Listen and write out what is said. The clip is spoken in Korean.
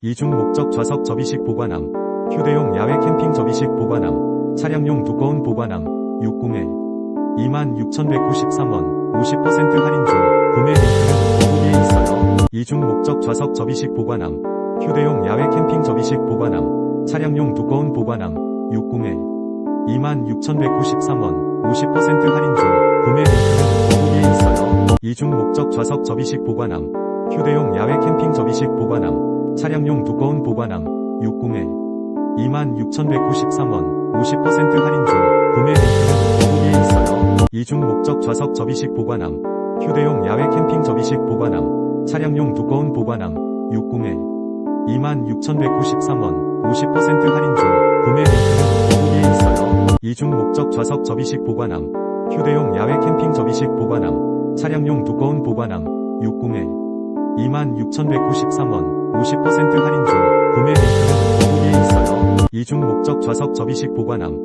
이중 목적 좌석 접이식 보관함, 휴대용 야외 캠핑 접이식 보관함, 차량용 두꺼운 보관함, 601. 26,193원, 50% 할인 중, 구매 링크는 더보기에 있어요. 이중 목적 좌석 접이식 보관함, 휴대용 야외 캠핑 접이식 보관함, 차량용 두꺼운 보관함, 601. 26,193원, 50% 할인 중, 구매 링크는 더보기에 있어요. 이중 목적 좌석 접이식 보관함, 휴대용 야외 캠핑 접이식 차량용 두꺼운 보관함, 601. 26,193원, 50% 할인 중, 구매 링크는 더보기에 있어요. 이중 목적 좌석 접이식 보관함, 휴대용 야외 캠핑 접이식 보관함, 차량용 두꺼운 보관함, 601. 26,193원, 50% 할인 중, 구매 링크는 더보기에 있어요. 이중 목적 좌석 접이식 보관함, 휴대용 야외 캠핑 접이식 보관함, 차량용 두꺼운 보관함, 601. 26,193원, 50% 할인 중, 구매 링크는 더보기에 있어요. 이중 목적 좌석 접이식 보관함,